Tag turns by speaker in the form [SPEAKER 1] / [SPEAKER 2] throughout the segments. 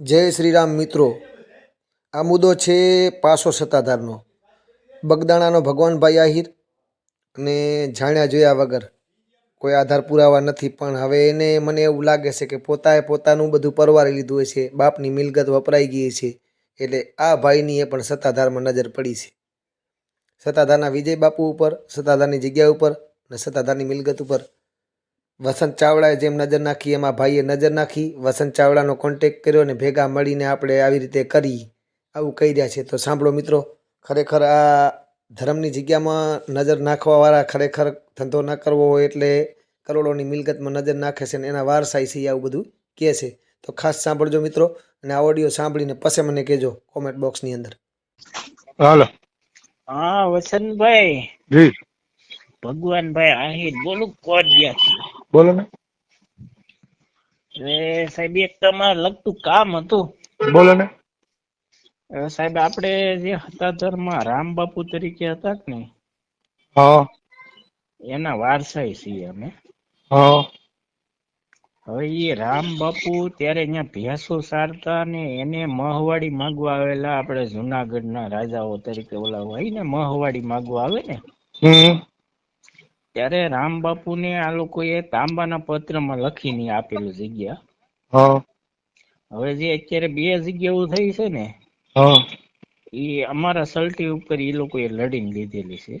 [SPEAKER 1] જય શ્રી રામ મિત્રો. આ મુદ્દો છે પાસો સત્તાધારનો. બગદાણાનો ભગવાનભાઈ આહિર અને જાણ્યા જોયા વગર કોઈ આધાર પુરાવા નથી, પણ હવે એને મને એવું લાગે છે કે પોતાએ પોતાનું બધું પરવારી લીધું હોય છે, બાપની મિલકત વપરાઈ ગઈ છે, એટલે આ ભાઈની એ પણ સત્તાધારમાં નજર પડી છે. સત્તાધારના વિજય બાપુ ઉપર, સત્તાધારની જગ્યા ઉપર અને સત્તાધારની મિલકત ઉપર વસંત ચાવડાએ જેમ નજર નાખી એમાં ભાઈએ નજર નાખી વસંત ચાવડાનો કોન્ટેક કર્યો અને ભેગા મળીને આપણે આવી રીતે કરી આવું કહી રહ્યા છે. તો સાંભળો મિત્રો ખરેખર આ ધર્મની જગ્યામાં નજર નાખવાવાળા ખરેખર ધંધો ન કરવો હોય એટલે કરોડોની મિલકતમાં નજર નાખે છે અને એના વારસાઈ છે એ આવું બધું કહે છે. તો ખાસ સાંભળજો મિત્રો અને આ ઓડિયો સાંભળીને પછી મને કહેજો કોમેન્ટ બોક્સની અંદર.
[SPEAKER 2] હાલો.
[SPEAKER 3] હા વસંતભાઈ.
[SPEAKER 2] જી.
[SPEAKER 3] ભગવાનભાઈ આહિર બોલું કોડિયાથી
[SPEAKER 2] બોલો ને.
[SPEAKER 3] એ સાહેબ એક તમારે લગતું કામ હતું.
[SPEAKER 2] બોલો ને.
[SPEAKER 3] સાહેબ આપણે જે હતાધરમાં રામ બાપુ તરીકે હતા કે ને
[SPEAKER 2] હા.
[SPEAKER 3] એના વારસાઈ છીએ અમે.
[SPEAKER 2] હા.
[SPEAKER 3] હવે એ રામ બાપુ ત્યારે અહીંયા ભેંસો સારતા ને એને મહવાડી માગવા આવેલા આપણે જુનાગઢના રાજાઓ તરીકે ઓલા હોય ને મહવાડી માગવા આવે ને?
[SPEAKER 2] હમ.
[SPEAKER 3] ત્યારે રામ બાપુને આ લોકોએ તાંબાના પત્રમાં લખીને આપેલું જગ્યા.
[SPEAKER 2] હા.
[SPEAKER 3] હવે જે અત્યારે બે જગ્યાઓ થઈ છે ને એ અમારા સલટી ઉપર એ લોકોએ લડીને લીધેલી છે.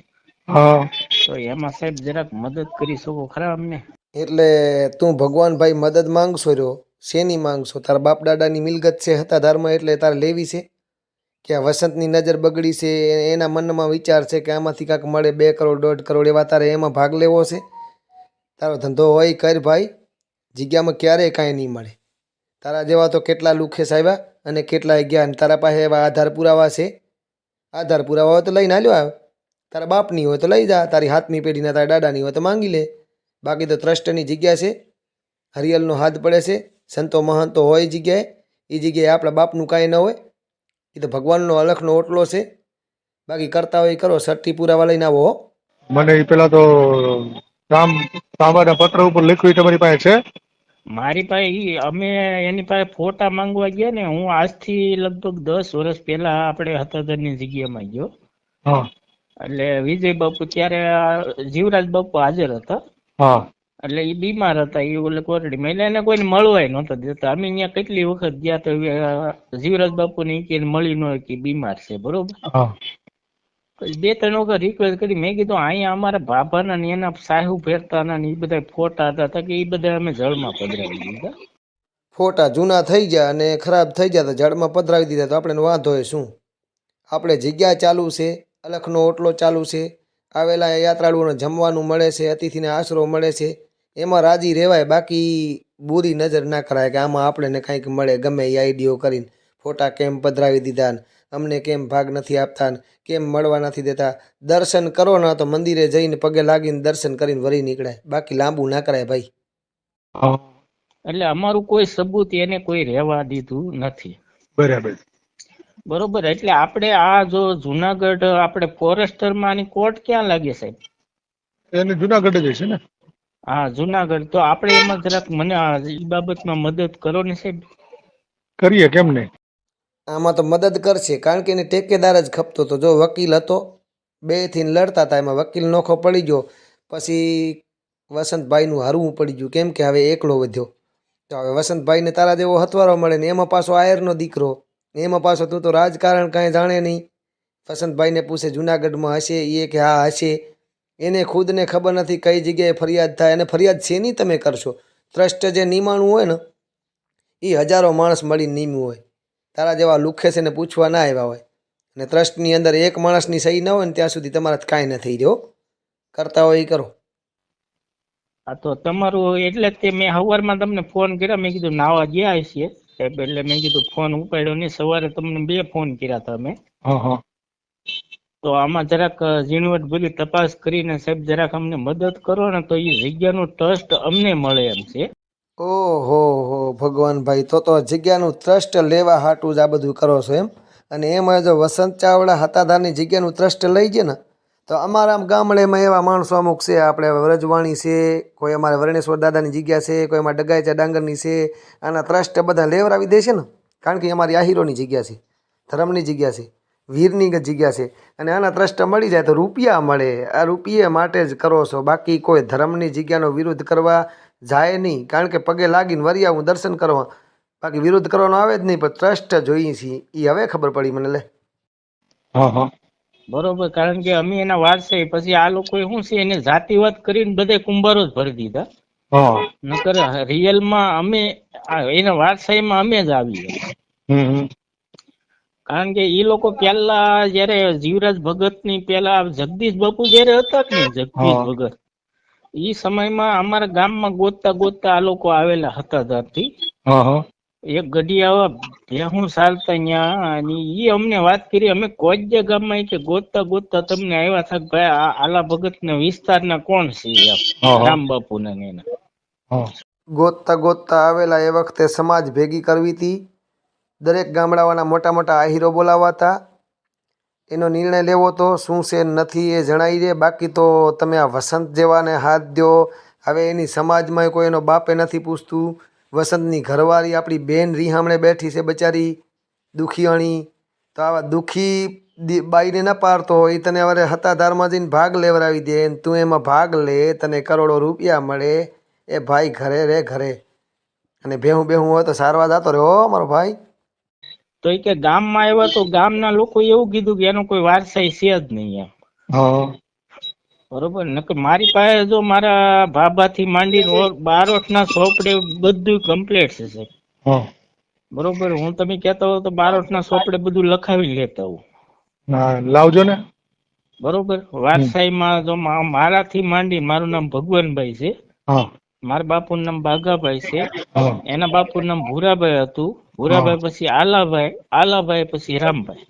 [SPEAKER 2] હા.
[SPEAKER 3] તો એમાં સાહેબ જરાક મદદ કરી શકો ખરા અમને?
[SPEAKER 1] એટલે તું ભગવાન ભાઈ મદદ માંગશો રહ્યો શેની માંગશો? તારા બાપ દાદાની મિલકત છે હતા ધર્મ એટલે તારે લેવી છે? કે આ વસંતની નજર બગડી છે એના મનમાં વિચાર છે કે આમાંથી કાંઈક મળે બે કરોડ, દોઢ કરોડ એવા તારે એમાં ભાગ લેવો છે. તારો ધંધો હોય, કર ભાઈ. જગ્યામાં ક્યારેય કાંઈ નહીં મળે. તારા જેવા તો કેટલા લુખેસ આવ્યા અને કેટલાય ગયા તારા પાસે એવા આધાર પુરાવા છે. આધાર પુરાવા હોય તો લઈને હાલ્યો આવે. તારા બાપની હોય તો લઈ જા, તારી હાથની પેઢીના તારા દાદાની હોય તો માંગી લે. બાકી તો ટ્રસ્ટની જગ્યા છે. હરિયલનો હાથ પડે છે. સંતો મહંતો હોય જગ્યાએ. એ જગ્યાએ આપણા બાપનું કાંઈ ન હોય. એ તો ભગવાનનો અલખનો ઓટલો છે. બાકી કરતા હોય એ કરો સટ્ટી પુરાવા લઈને આવો
[SPEAKER 2] મને એ પેલા તો રામ તાંબાના પત્ર ઉપર લખ્યું તમારી પાસે છે?
[SPEAKER 3] મારી પાસે ઈ અમે એની પાસે ફોટા માંગવા ગયા ને હું આજથી લગભગ દસ વર્ષ પહેલા આપણે હતાદરની જગ્યામાં ગયો.
[SPEAKER 2] હા.
[SPEAKER 3] એટલે વિજય બાપુ ત્યારે જીવરાજ બાપુ હાજર હતા.
[SPEAKER 2] હા.
[SPEAKER 3] એટલે એ બીમાર હતા એ ઓલે કોરડીમાં એટલે એને કોઈને મળવાય નહોતા દેતા. અમે અહીંયા કેટલી વખત ગયા તો જીવરાજ બાપુ ને કે મળી ન કે બીમાર છે બરોબર? બે ત્રણ વખત રિક્વેસ્ટ કરી મેં કીધું અહીંયા અમારા ભાભાના ને એના સાહુ ફેરતા ને એ બધા ફોટા હતા કે એ બધા અમે જળમાં પધરાવી દીધા.
[SPEAKER 1] ફોટા જૂના થઈ ગયા અને ખરાબ થઈ ગયા તો જળમાં પધરાવી દીધા તો આપણે વાંધો હોય શું? આપણે જગ્યા ચાલુ છે અલખનો ઓટલો ચાલુ છે આવેલા યાત્રાળુઓને જમવાનું મળે છે અતિથિને આશરો મળે છે એમાં રાજી રહેવાય બાકી બુરી નજર ના કરાય કે આમાં આપણને કાંઈક મળે ગમે એ આઈડિયો કરીને. ફોટા કેમ પધરાવી દીધા ને અમને કેમ ભાગ નથી આપતા ને કેમ મળવા નથી દેતા? દર્શન કરો ના તો મંદિરે જઈને પગે લાગીને દર્શન કરીને વળી નીકળાય. બાકી લાંબુ ના કરાય ભાઈ.
[SPEAKER 3] એટલે અમારું કોઈ સબૂત એને કોઈ રહેવા દીધું નથી.
[SPEAKER 2] બરાબર.
[SPEAKER 3] બરોબર. એટલે આપણે આ જો જુનાગઢ આપણે ફોરેસ્ટરમાં આની કોર્ટ ક્યાં લાગે સાહેબ?
[SPEAKER 2] એને જુનાગઢ જ છે ને?
[SPEAKER 3] હા જુનાગઢ. તો આપણે એમાં જરાક મને આ ઈ બાબતમાં મદદ કરો ને સાહેબ.
[SPEAKER 2] કરીએ કેમ ને
[SPEAKER 1] આમાં તો મદદ કરશે કારણ કે એને ટેકેદાર જ ખપતો હતો. જો વકીલ હતો બેથી લડતા હતા એમાં વકીલ નોખો પડી ગયો. પછી વસંતભાઈનું હારવું પડી ગયું. કેમ કે હવે એકલો વધ્યો. તો હવે વસંતભાઈને તારા જેવો હથવારો મળે ને એમાં પાછો આયરનો દીકરો. ને એમાં પાછો તું તો રાજકારણ કાંઈ જાણે નહીં. વસંતભાઈને પૂછે જુનાગઢમાં હશે એ કે હા હશે. એને ખુદને ખબર નથી કઈ જગ્યાએ ફરિયાદ થાય અને ફરિયાદ શેની તમે કરશો? ટ્રસ્ટ જે નિમાણું હોય ને એ હજારો માણસ મળીને નિમ્યું હોય. તારા જેવા લુખે છે ને પૂછવા ના આવ્યા હોય. અને ટ્રસ્ટની અંદર એક માણસની સહી ન હોય ને ત્યાં સુધી તમારા કાંઈ ન થઈ રહ્યો કરતા હોય એ કરો.
[SPEAKER 3] આ તો તમારું એટલે જ તે મેં સવારમાં તમને ફોન કર્યા. મેં કીધું નાવા ગયા છીએ એટલે મેં કીધું ફોન ઉપાડ્યો નહીં. સવારે તમને બે ફોન કર્યા હતા મેં
[SPEAKER 2] હા હા.
[SPEAKER 3] તો આમાં જરાક ઝીણવટ ભૂલી તપાસ કરીને સાહેબ જરાક અમને મદદ કરો ને તો એ જગ્યાનું ટ્રસ્ટ અમને મળે એમ છે.
[SPEAKER 1] ઓહો, હો, ભગવાન ભાઈ, તો તો જગ્યાનું ટ્રસ્ટ લેવા હાટું જ આ બધું કરો છો એમ? અને એમાં જો વસંત ચાવડા હતાધારની જગ્યાનું ટ્રસ્ટ લઈ જાય ને, તો અમારા આમ ગામડેમાં એવા માણસો અમુક છે, આપણે વ્રજવાણી છે, કોઈ અમારા વર્ણેશ્વર દાદાની જગ્યા છે, કોઈ એમાં ડગાયચા ડાંગરની છે, આના ટ્રસ્ટ બધા લેવરાવી દેશે ને? કારણ કે અમારી આહીરોની જગ્યા છે, ધર્મની જગ્યા છે. વીરની જગ્યા છે? અને આના ત્રષ્ટ મળી જાય તો રૂપિયા મળે. આ રૂપિયા માટે જ કરો છો. બાકી કોઈ ધર્મની જગ્યાનો વિરોધ કરવા જાય નહીં. કારણ કે પગે લાગીને વરિયા હું દર્શન કરવા. બાકી વિરોધ કરવાનો આવે જ નહીં પણ ટ્રસ્ટ જોઈએ છીએ. એ હવે ખબર પડી મને લે.
[SPEAKER 2] હા હા.
[SPEAKER 3] બરોબર. કારણ કે અમે એના વારસાઈ પછી આ લોકો શું છે? એને જાતિવાદ કરીને બધે કુંભારો જ ભરી દીધા.
[SPEAKER 2] હા.
[SPEAKER 3] નકર રિયલમાં અમે આ એના વારસાઈમાં અમે જ આવીએ. કારણ કે એ લોકો પેલા જયારે જીવરાજ ભગતની પેલા જગદીશ બાપુ જયારે હતા ને જગદીશ. ભગત? એ સમયમાં અમારા ગામમાં ગોતતા ગોતતા આ લોકો આવેલા હતા
[SPEAKER 2] હા
[SPEAKER 3] એક ગઢિયા ભેહું ચાલતા ન્યા અને ઈ અમને વાત કરી અમે કોઈ ગામમાં ઈ કે ગોતતા ગોતતા તમને આવ્યા થાક કે ભાઈ આ આલા ભગત ના વિસ્તારના કોણ છે રામ બાપુ ને એના.
[SPEAKER 1] ગોતતા ગોતતા આવેલા એ વખતે સમાજ ભેગી કરવી હતી દરેક ગામડાઓના મોટા મોટા આહીરો બોલાવવા હતા એનો નિર્ણય લેવો તો શું છે નથી એ જણાવી દે. બાકી તો તમે આ વસંત જેવાને હાથ દો. હવે એની સમાજમાં કોઈ એનો બાપે નથી પૂછતું. વસંતની ઘરવાળી આપણી બેન રીહામણે બેઠી છે બચારી, દુખિયાણી. તો આવા દુઃખી બાઈને ન પારતો હોય, એ તને હવે હતાધારમાં જઈને ભાગ લેવડાવી દે. ને તું એમાં ભાગ લે, તને કરોડો રૂપિયા મળે. એ ભાઈ ઘરે રે ઘરે. અને ભેહું બેહું હોય તો સારવાર જતો રહ્યો મારો ભાઈ.
[SPEAKER 3] તો એ કે ગામમાં આવ્યા તો ગામના લોકો એવું કીધું કે એનો કોઈ વારસાઈ છે જ નહીં એમ. બરોબર? નકર મારી પાસે જો મારા ભાભાથી માંડીને બારોટના સોપડે બધું કમ્પ્લીટ છે સાહેબ. બરોબર? હું તમે કહેતા હો તો બારોટના સોપડે બધું લખાવી લેતા
[SPEAKER 2] હું લાવજો ને.
[SPEAKER 3] બરોબર? વારસાઈમાં જો મારા મારાથી માંડી મારું નામ ભગવાનભાઈ છે. મારા બાપુનું નામ બાગાભાઈ છે. એના બાપુનું નામ ભૂરાભાઈ હતું. ભૂરાભાઈ પછી આલાભાઈ આલાભાઈ પછી રામભાઈ.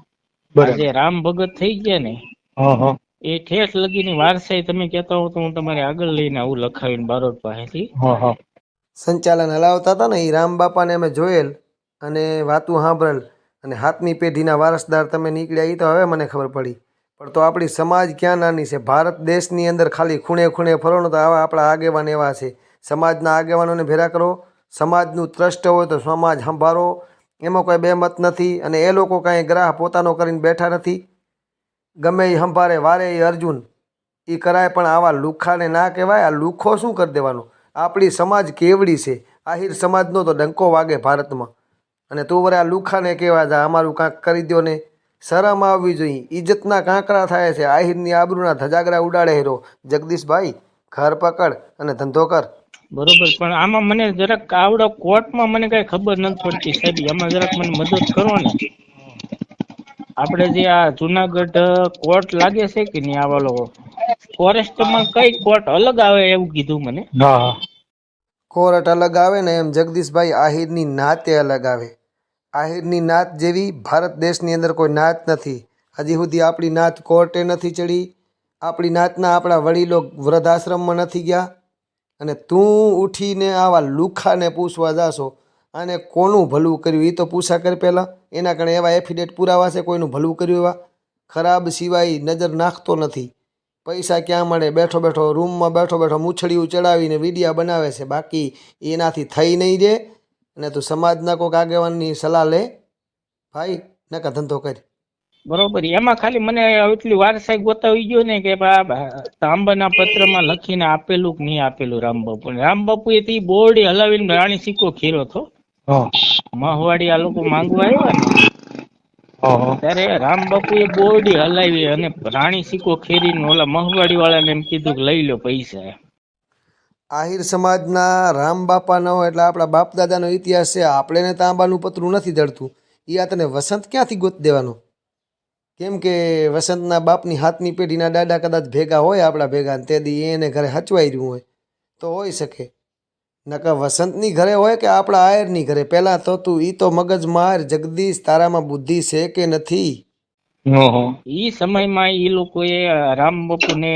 [SPEAKER 3] આજે રામ ભગત થઈ ગયા ને
[SPEAKER 2] હા હા.
[SPEAKER 3] એ ઠેઠ લગીની વારસાઈ તમે કહેતા હો તો હું તમારે આગળ લઈને આવું લખાવીને બારોટ પાસેથી.
[SPEAKER 2] હા હા.
[SPEAKER 1] સંચાલન હલાવતા હતા ને એ રામ બાપાને અમે જોયેલ અને વાતું સાંભળેલ. અને હાથની પેઢીના વારસદાર તમે નીકળ્યા એ તો હવે મને ખબર પડી. પણ તો આપણી સમાજ ક્યાં નાની છે? ભારત દેશની અંદર ખાલી ખૂણે ખૂણે ફરો તો આવા આપણા આગેવાન એવા છે. સમાજના આગેવાનોને ભેરા કરો સમાજનું ટ્રસ્ટ હોય તો સમાજ સંભાળો. એમાં કોઈ બેમત નથી અને એ લોકો કાંઈ ગ્રાહ પોતાનો કરીને બેઠા નથી. ગમે એ સંભાળે, વારે એ અર્જુન. એ કરાય પણ આવા લુખાને ના કહેવાય. આ લુખો શું કરી દેવાનો? આપણી સમાજ કેવડી છે. આહિર સમાજનો તો ડંકો વાગે ભારતમાં. અને તું વરે આ લુખાને કહેવા જા, અમારું કાંક કરી દો ને. શરમ આવવી જોઈએ. ઇજ્જતના કાંકરા થાય છે. આહિરની આબરૂના ધજાગરા ઉડાડે હેરો. જગદીશભાઈ, ઘર પકડ અને ધંધો કર.
[SPEAKER 3] બરોબર. પણ આમાં મને જરાક આવડો કોર્ટમાં મને કઈ ખબર નથી પડતી સાહેબ. આમાં જરાક મને મદદ કરો ને આપણે જે આ જુનાગઢ કોર્ટ લાગે છે કે નહીં આવા લોકો ફોરેસ્ટમાં કઈ કોર્ટ અલગ આવે એવું કીધું મને?
[SPEAKER 2] હા હા.
[SPEAKER 1] અલગ આવે ને એમ જગદીશભાઈ આહિરની નાતે અલગ આવે. આહિરની નાત જેવી ભારત દેશની અંદર કોઈ નાત નથી. હજી સુધી આપણી નાત કોર્ટે નથી ચડી. આપણી નાતના આપણા વડીલો વૃદ્ધાશ્રમમાં નથી ગયા. અને તું ઉઠીને આવા લુખાને પૂછવા જાશો, આને કોનું ભલું કર્યું? એ તો પૂછા કર પહેલાં. એના કારણે એવા એફિડેટ પુરાવા છે કોઈનું ભલું કર્યું એવા? ખરાબ સિવાય નજર નાખતો નથી. પૈસા ક્યાં મળે? બેઠો બેઠો રૂમમાં બેઠો બેઠો મૂછડીઓ ચડાવીને વિડીયા બનાવે છે. બાકી એનાથી થઈ નહીં રે. અને તું સમાજના કોઈક આગેવાનની સલાહ લે. ભાઈ, નકા ધંધો કર.
[SPEAKER 3] બરોબર. એમાં ખાલી મને એટલી વારસાઈ ગોતાવી ગયો ને કે તાંબાના પત્રમાં લખીને આપેલું કે નહીં આપેલું રામબાપુ. રામબાપુ એ બોર્ડ બોરડી હલાવીને રાણી સિક્કો ખીરો હતો મહવાડી આ લોકો માંગવા આવ્યા ને. ત્યારે રામબાપુ એ બોર્ડ હલાવી અને રાણી સિક્કો ખેરીને ઓલા મહવાડી વાળાને એમ કીધું કે લઈ લો પૈસા.
[SPEAKER 1] આહિર સમાજના રામ બાપા ન એટલે આપણા બાપ દાદાનો ઇતિહાસ છે. આપણે ને તાંબાનું પતરું નથી ધરતું એ આ તને વસંત ક્યાંથી ગોત દેવાનો? કેમ કે વસંતના બાપની હાથની પેઢીના દાદા કદાચ ભેગા હોય આપણા ભેગા તે દી એને ઘરે હચવાઈ રહ્યું હોય તો હોઈ શકે. નકર વસંતની ઘરે હોય કે આપણા આયરની ઘરે? પહેલાં તો તું ઈ તો મગજ માર જગદીશ તારામાં બુદ્ધિ છે કે નથી?
[SPEAKER 3] ઈ સમયમાં ઈ લોકોએ રામબાપુને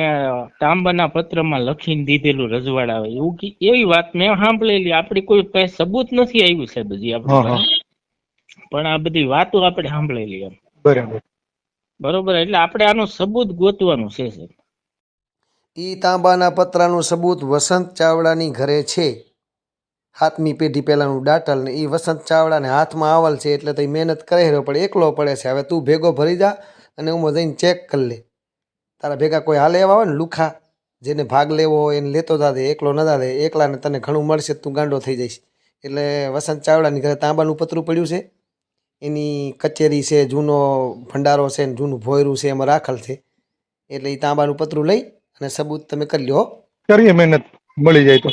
[SPEAKER 3] તાંબાના પત્રમાં લખીને દીધેલું રજવાડા એવું એવી વાત મેં સાંભળેલી. આપણી કોઈ પાસે સબૂત નથી આવ્યું સાહેબ હજી આપણે પણ આ બધી વાતો આપણે સાંભળેલી એમ.
[SPEAKER 2] બરાબર.
[SPEAKER 3] બરોબર, એટલે આપણે આનું સબૂત ગોતવાનું છે
[SPEAKER 1] ઈ તાંબાના પતરાનું સબૂત વસંત ચાવડાની ઘરે છે. હાથમી પેઢી પહેલાંનું ડાટલ ને એ વસંત ચાવડાને હાથમાં આવલ છે એટલે તો એ મહેનત કરે રહ્યો, પણ એકલો પડે છે. હવે તું ભેગો ભરી જા અને હું જઈને ચેક કરી લે. તારા ભેગા કોઈ હાલે એવા હોય ને લુખા, જેને ભાગ લેવો હોય એને લેતો દાદે એકલો ન દાદે એકલાને તને ઘણું મળશે, તું ગાંડો થઈ જઈશ. એટલે વસંત ચાવડાની ઘરે તાંબાનું પતરું પડ્યું છે. એની કચેરી છે જૂનો ભંડારો છે ને જૂનું ભોયરું છે એમાં રાખેલ છે. એટલે એ તાંબાનું પતરું લઈ અને સબૂત તમે કરી લ્યો
[SPEAKER 2] કરીએ મહેનત મળી જાય તો.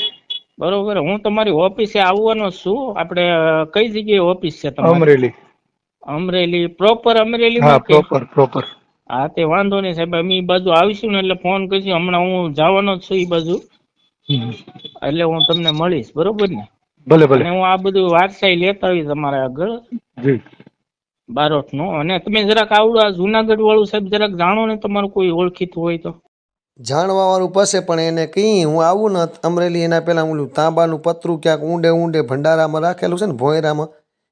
[SPEAKER 3] બરોબર હું તમારી ઓફિસે આવવાનો જ છું. આપણે કઈ જગ્યાએ ઓફિસ છે તમારી?
[SPEAKER 2] અમરેલી.
[SPEAKER 3] અમરેલી પ્રોપર અમરેલી
[SPEAKER 2] હા પ્રોપર પ્રોપર.
[SPEAKER 3] હા તે વાંધો નહીં સાહેબ અમે એ બાજુ આવીશું ને એટલે ફોન કરીશું હમણાં હું જવાનો જ છું એ બાજુ. એટલે હું તમને મળીશ. બરોબર ને?
[SPEAKER 2] ભલે ભલે.
[SPEAKER 3] હું આ બધું વારસાઈ લેતા આવીશ તમારા આગળ.
[SPEAKER 2] જી.
[SPEAKER 3] બારોટનું. અને તમે જરાક આવડો આ જુનાગઢ વાળું સાહેબ જરાક જાણો ને તમારું કોઈ ઓળખીતું હોય તો.
[SPEAKER 1] જાણવાવાળું પસે પણ એને કઈ હું આવું ને અમરેલી એના પહેલાં ઓલું તાંબાનું પતરું ક્યાંક ઊંડે ઊંડે ભંડારામાં રાખેલું છે ને ભોયરામાં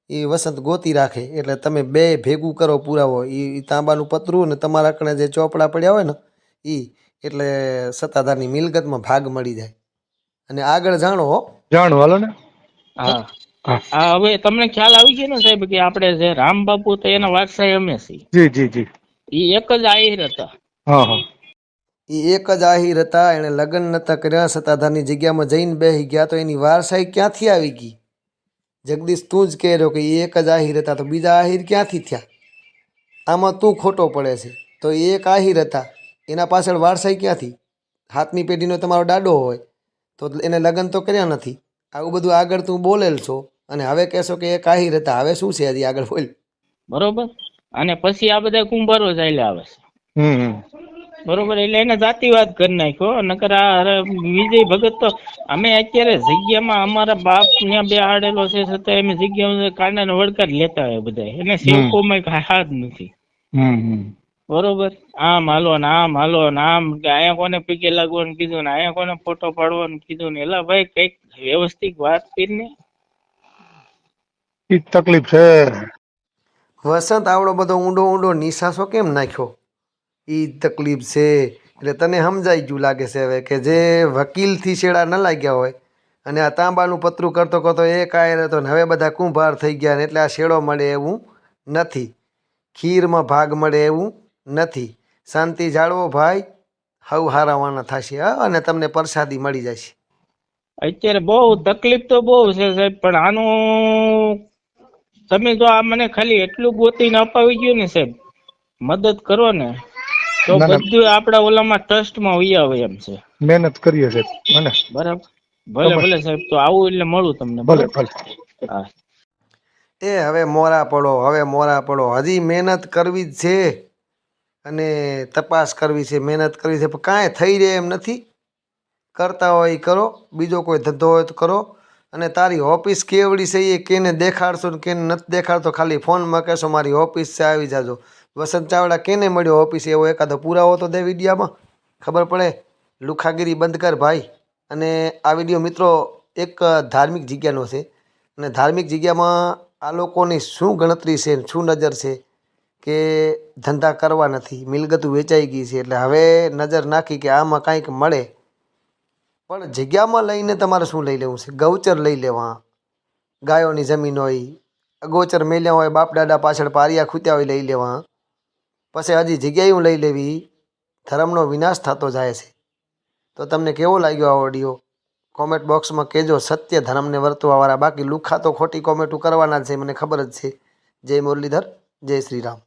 [SPEAKER 1] એ વસંત ગોતી રાખે. એટલે તમે બે ભેગું કરો પુરાવો. એ તાંબાનું પતરું ને તમારા કણે જે ચોપડા પડ્યા હોય ને એ એટલે સત્તાધારની મિલકતમાં ભાગ મળી જાય. અને આગળ જાણો હો.
[SPEAKER 2] જાણો હાલો ને.
[SPEAKER 3] હા. હવે તમને ખ્યાલ આવી ગયો ને સાહેબ કે આપણે જે રામબાપુ તો એના વારસાઈ અમે છીએ.
[SPEAKER 2] જી જી જી.
[SPEAKER 3] એ એક જ આહિર હતા.
[SPEAKER 2] હા હા.
[SPEAKER 1] એ એક જ આહિર હતા એણે લગ્ન નતા કર્યા સત્તાધારની જગ્યામાં જઈને બેહી ગયા તો એની વારસાઈ ક્યાંથી આવી ગઈ? જગદીશ તું જ કહે રહ્યો કે એ એક જ આહિર હતા તો બીજા આહિર ક્યાંથી થયા? આમાં તું ખોટો પડે છે. તો એ એક આહિર હતા એના પાછળ વારસાઈ ક્યાંથી? હાથની પેઢીનો તમારો દાડો હોય તો એને લગ્ન તો કર્યા નથી. આવું બધું આગળ તું બોલેલ છો અને હવે કહેશો કે એ કાહિર હતા. હવે શું છે હજી આગળ બોલ.
[SPEAKER 3] બરોબર? અને પછી આ બધા કુંભારો ચાલ્યા આવે છે. બરોબર? એટલે એને જાતિવાદ કરી નાખ્યો નકર આ વિજય ભગત તો અમે અત્યારે જગ્યામાં અમારા બાપ ત્યાં બે આડેલો છે છતાં અમે જગ્યામાં કાંડાનો વળકાર લેતા હોય બધા. એને સેવકોમાં કઈ હાથ નથી.
[SPEAKER 2] હમ હમ.
[SPEAKER 3] બરોબર? આમ હાલો ને આમ હાલો ને આમ. કે અહીંયા કોને પીકે લાગવાનું કીધું ને અહીંયા કોને ફોટો પાડવાનું કીધું ને? એલા ભાઈ કંઈક વ્યવસ્થિત વાત કરીને.
[SPEAKER 2] ઈ તકલીફ છે.
[SPEAKER 1] વસંત આવડો બધો ઊંડો ઊંડો નિશાસો કેમ નાખ્યો? એ તકલીફ છે. એટલે તને સમજાઈ ગયું લાગે છે હવે કે જે વકીલથી છેડા ન લાગ્યા હોય અને આ તાંબાનું પતરું કરતો કરતો એ કાયર હતો ને હવે બધા કુંભાર થઈ ગયા ને એટલે આ શેડો મળે એવું નથી. ખીરમાં ભાગ મળે એવું નથી. શાંતિ જાળવો ભાઈ. હવ હારાવાના થશે હા અને તમને પ્રસાદી મળી જશે.
[SPEAKER 3] અત્યારે બહુ તકલીફ તો બહુ છે સાહેબ પણ આનું તમે જો આ મને ખાલી એટલું ગોતીને અપાવી ગયું ને સાહેબ મદદ કરો ને તો. બધું આપડા ઓલામાં ટ્રસ્ટમાં વહી આવે એમ છે.
[SPEAKER 2] મહેનત કરીએ છે મને.
[SPEAKER 3] બરાબર? ભલે ભલે સાહેબ તો આવું એટલે મળું તમને
[SPEAKER 2] ભલે ભલે.
[SPEAKER 3] હા.
[SPEAKER 1] એ હવે મોરા પડો હવે મોરા પડો. હજી મહેનત કરવી જ છે. અને તપાસ કરવી છે, મહેનત કરવી છે, પણ કાંઈ થઈ રહે એમ નથી. કરતા હોય એ કરો, બીજો કોઈ ધંધો હોય તો કરો. અને તારી ઓફિસ કેવડી છે એ કેને દેખાડશો ને કેને નથી દેખાડતો, ખાલી ફોનમાં કહેશો મારી ઓફિસ છે, આવી જાજો. વસંત ચાવડા કેને મળ્યો ઓફિસ, એવો એકાદો પુરાવો તો દે વિડીયામાં? ખબર પડે? લુખાગીરી બંધ કર ભાઈ. અને આ વીડિયો મિત્રો એક ધાર્મિક જગ્યાનો છે. અને ધાર્મિક જગ્યામાં આ લોકોની શું ગણતરી છે શું નજર છે? કે ધંધા કરવા નથી. મિલકત વેચાઈ ગઈ છે. એટલે હવે નજર નાખી કે આમાં કાંઈક મળે. પણ જગ્યામાં લઈને તમારે શું લઈ લેવું છે? ગૌચર લઈ લેવા. ગાયોની જમીન હોય અગોચર મેલ્યા હોય બાપ દાદા પાછળ પારિયા ખૂત્યા હોય લઈ લેવા. પછી હજી જગ્યાએ લઈ લેવી. ધર્મનો વિનાશ થતો જાય છે. તો તમને કેવો લાગ્યો આ ઓડિયો? કોમેન્ટ બોક્સમાં કહેજો. સત્ય ધર્મને વર્તવાવાળા બાકી લુખા તો ખોટી કોમેન્ટો કરવાના છે. મને ખબર જ છે. જય મુરલીધર, જય શ્રી રામ